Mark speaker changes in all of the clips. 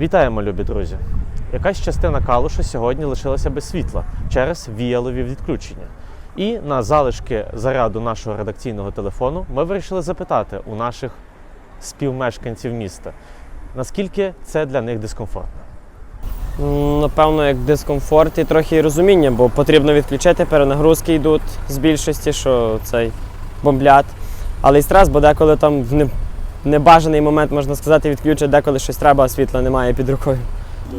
Speaker 1: Вітаємо, любі друзі! Якась частина калуша сьогодні лишилася без світла через віялові відключення. І на залишки заряду нашого редакційного телефону ми вирішили запитати у наших співмешканців міста, наскільки це для них дискомфортно.
Speaker 2: Напевно, як дискомфорт і трохи розуміння, бо потрібно відключити, перенагрузки йдуть з більшості, що цей бомблять. Але і стрес, бо деколи там в небажаний момент, можна сказати, відключать, деколи щось треба, а світла немає під рукою.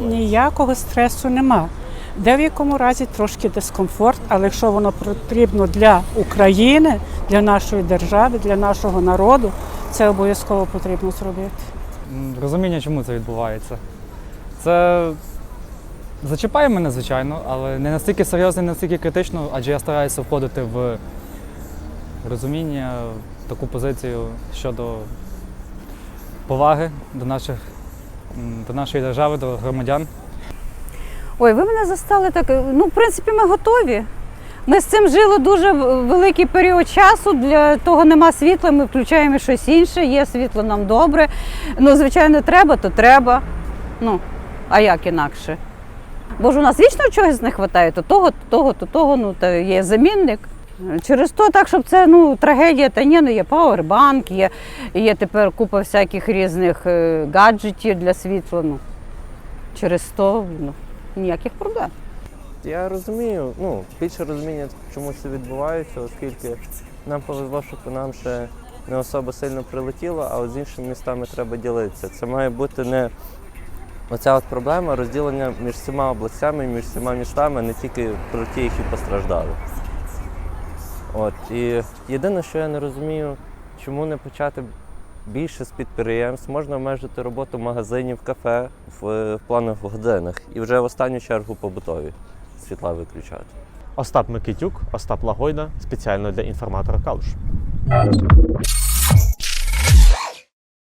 Speaker 3: Ніякого стресу нема. Де в якому разі трошки дискомфорт, але якщо воно потрібно для України, для нашої держави, для нашого народу, це обов'язково потрібно зробити.
Speaker 4: Розуміння, чому це відбувається. Це зачіпає мене, звичайно, але не настільки серйозно, не настільки критично, адже я стараюся входити в розуміння, таку позицію щодо поваги до, наших, до нашої держави, до громадян.
Speaker 5: Ой, ви мене застали так. Ну, в принципі, ми готові. Ми з цим жили дуже великий період часу. Для того нема світла, ми включаємо щось інше, є світло нам добре. Ну, звичайно, треба, то треба. Ну, а як інакше? Бо ж у нас вічно чогось не вистачає, то того, то того, то того, ну, та є замінник. Через то так, щоб це ну, трагедія, та ні, ну є пауербанк, є, є тепер купа всяких різних е, гаджетів для світла. Ну, через то ну, ніяких проблем.
Speaker 6: Я розумію, ну, більше розуміння, чому це відбувається, оскільки нам повезло, що нам ще не особо сильно прилетіло, а от з іншими містами треба ділитися. Це має бути не оця от проблема розділення між всіма областями, між всіма містами, не тільки про ті, які постраждали. От, і єдине, що я не розумію, чому не почати більше з підприємств, можна обмежити роботу магазинів, кафе в, в планових годинах і вже в останню чергу побутові світла виключати.
Speaker 1: Остап Микитюк, Остап Лагойда спеціально для інформатора Калуш.